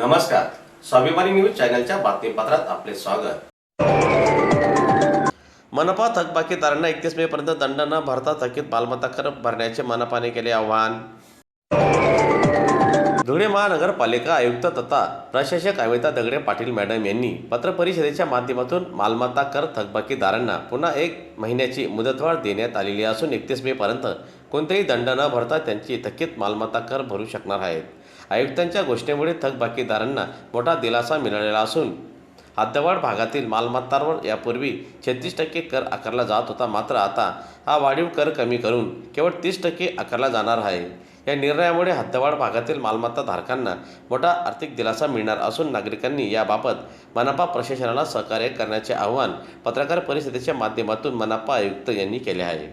नमस्कार. स्वाभिमानी न्यूज चॅनलच्या बातमीपत्रात आपले स्वागत. मनपा थकबाकीदारांना एकतीस मे पर्यंत दंड न भरता थकीत मालमत्ता कर भरण्याचे मनपाने केले आवाहन. धुळे महानगरपालिका आयुक्त तथा प्रशासक अमिता दगडे पाटील मॅडम यांनी पत्रपरिषदेच्या माध्यमातून मालमत्ता कर थकबाकीदारांना पुन्हा एक महिन्याची मुदतवाढ देण्यात आलेली असून एकतीस मे पर्यंत कोणतेही दंड न भरता त्यांची थकीत मालमत्ता कर भरू शकणार आहेत. आयुक्तांच्या घोषणेमुळे थकबाकीदारांना मोठा दिलासा मिळालेला असून हद्दवाड भागातील मालमत्तांवर यापूर्वी छत्तीस टक्के कर आकारला जात होता. मात्र आता हा वाढीव कर कमी करून केवळ तीस टक्के आकारला जाणार आहे. या निर्णयामुळे हद्दवाड भागातील मालमत्ता धारकांना मोठा आर्थिक दिलासा मिळणार असून नागरिकांनी याबाबत मनपा प्रशासनाला सहकार्य करण्याचे आवाहन पत्रकार परिषदेच्या माध्यमातून मनपा आयुक्त यांनी केले आहे.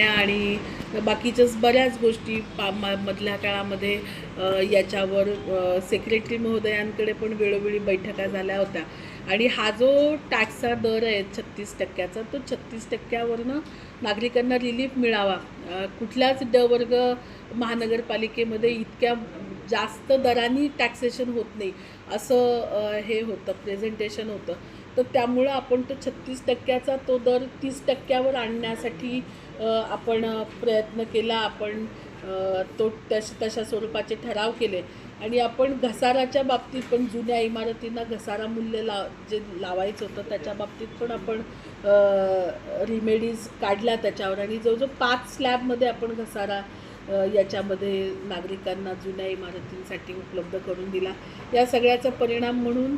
आणि बाकीच्याच बऱ्याच गोष्टी पा मधल्या काळामध्ये याच्यावर सेक्रेटरी महोदयांकडे पण वेळोवेळी बैठका झाल्या होत्या. आणि हा जो टॅक्सचा दर आहे छत्तीस टक्क्याचा तो छत्तीस टक्क्यावरनं नागरिकांना रिलीफ मिळावा. कुठल्याच ड वर्ग महानगरपालिकेमध्ये इतक्या जास्त दरांनी टॅक्सेशन होत नाही असं हे होतं प्रेझेंटेशन होतं. तर त्यामुळं आपण तो छत्तीस टक्क्याचा तो दर तीस टक्क्यावर आणण्यासाठी आपण प्रयत्न केला. आपण तो तश तशा स्वरूपाचे ठराव केले. आणि आपण घसाराच्या बाबतीत पण जुन्या इमारतींना घसारा मूल्य लाव जे लावायचं होतं त्याच्या बाबतीत पण आपण रिमेडीज काढल्या त्याच्यावर. आणि जवळजवळ पाच स्लॅबमध्ये आपण घसारा याच्यामध्ये नागरिकांना जुन्या इमारतींसाठी उपलब्ध करून दिला. या सगळ्याचा परिणाम म्हणून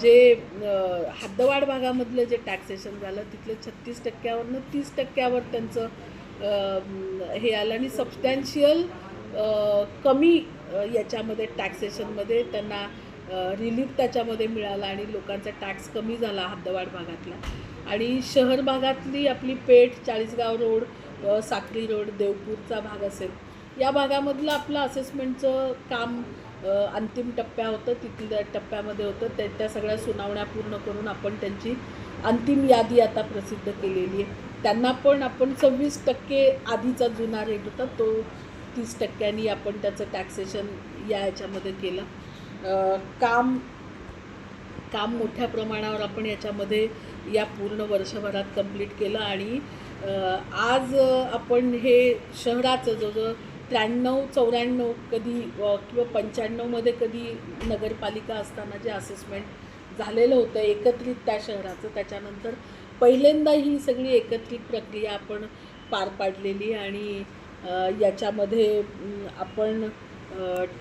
जे हद्दवाड हद्दवाढ भागामधलं जे टॅक्सेशन झालं तिथलं छत्तीस टक्क्यावरनं तीस टक्क्यावर त्यांचं हे आलं आणि सबस्टॅन्शियल कमी याच्यामध्ये टॅक्सेशनमध्ये त्यांना रिलीफ त्याच्यामध्ये मिळाला आणि लोकांचा टॅक्स कमी झाला हद्दवाढ भागातला. आणि शहर भागातली आपली पेठ चाळीसगाव रोड साक्री रोड देवपूरचा भाग असेल. या भागामधलं आपलं असेसमेंटचं काम अंतिम टप्प्या होतं तिथल्या टप्प्यामध्ये होतं. त्या त्या सगळ्या सुनावण्या पूर्ण करून आपण त्यांची अंतिम यादी आता प्रसिद्ध केलेली आहे. त्यांना पण आपण सव्वीस टक्के आधीचा जुना रेट होता तो तीस टक्क्यांनी आपण त्याचं टॅक्सेशन या याच्यामध्ये केलं. काम काम मोठ्या प्रमाणावर आपण याच्यामध्ये या पूर्ण वर्षभरात कंप्लीट केलं आणि आज आपण हे शहराचं जवळजवळ त्र्याण्णव चौऱ्याण्णव कधी किंवा पंच्याण्णवमध्ये कधी नगरपालिका असताना जे असेसमेंट झालेलं होतं एकत्रित त्या शहराचं त्याच्यानंतर पहिल्यांदा ही सगळी एकत्रित प्रक्रिया आपण पार पाडलेली आणि याच्यामध्ये आपण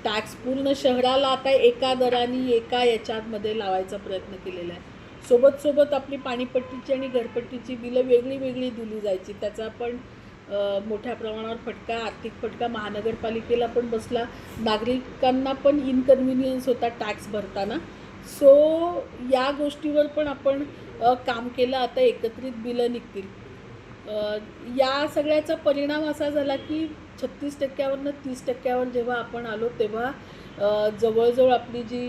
टॅक्स पूर्ण शहराला आता एका दराने एका याच्यामध्ये लावायचा प्रयत्न केलेला आहे. सोबत सोबत आपली पाणीपट्टीची आणि घरपट्टीची बिलं वेगळी वेगळी दिली जायची. त्याचा पण मोठ्या प्रमाणावर फटका आर्थिक फटका महानगरपालिकेला पण बसला. नागरिकांना पण इनकन्व्हिनियन्स होता टॅक्स भरताना. सो या गोष्टीवर पण आपण काम केलं. आता एकत्रित बिलं निघतील. या सगळ्याचा परिणाम असा झाला की छत्तीस टक्क्यावरनं तीस टक्क्यावर जेव्हा आपण आलो तेव्हा जवळजवळ आपली जी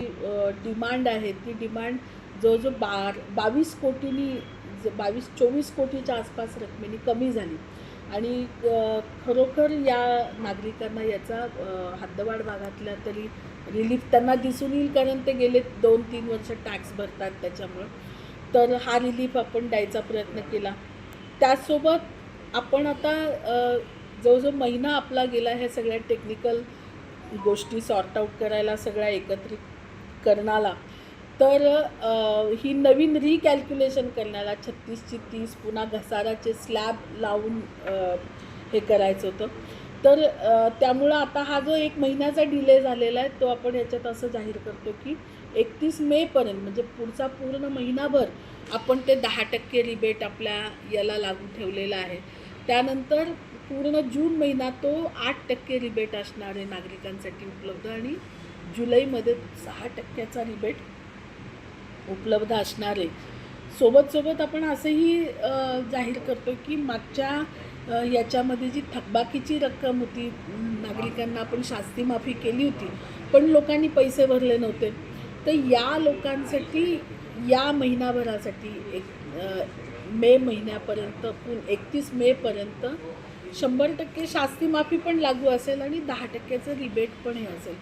डिमांड आहे ती डिमांड जवळजवळ बार बावीस कोटीनी ज- बावीस चोवीस कोटीच्या आसपास रकमेने कमी झाली. आणि खरोखर या नागरिकांना याचा हद्दवाड भागातल्या तरी रिलीफ त्यांना दिसून येईल कारण ते गेले दोन तीन वर्ष टॅक्स भरतात त्याच्यामुळं. तर हा रिलीफ आपण द्यायचा प्रयत्न केला. त्याचसोबत आपण आता जो जवळजवळ महिना आपला गेला ह्या सगळ्या टेक्निकल गोष्टी सॉर्ट आऊट करायला सगळ्या एकत्रित करणाला. तर ही नवीन रिकॅल्क्युलेशन करण्याला छत्तीसची तीस पुन्हा घसाराचे स्लॅब लावून हे करायचं होतं. तर त्यामुळं आता हा जो एक महिन्याचा डिले झालेला आहे तो आपण याच्यात असं जाहीर करतो की एकतीस मेपर्यंत म्हणजे पुढचा पूर्ण महिनाभर आपण ते दहा टक्के रिबेट आपल्या याला लागू ठेवलेला आहे. त्यानंतर पूर्ण जून महिना तो आठ टक्के रिबेट असणार आहे नागरिकांसाठी उपलब्ध आणि जुलैमध्ये सहा टक्क्याचा रिबेट उपलब्ध असणारे. सोबतसोबत सोबत सोबत आपण असंही जाहीर करतो की मागच्या याच्यामध्ये जी थकबाकीची रक्कम होती नागरिकांना आपण शास्ती माफी केली होती पण लोकांनी पैसे भरले नव्हते. तर या लोकांसाठी या महिनाभरासाठी एक मे महिन्यापर्यंत पण एकतीस मेपर्यंत शंभर टक्के शास्ती माफी पण लागू असेल आणि दहा टक्क्याचं रिबेट पण हे असेल.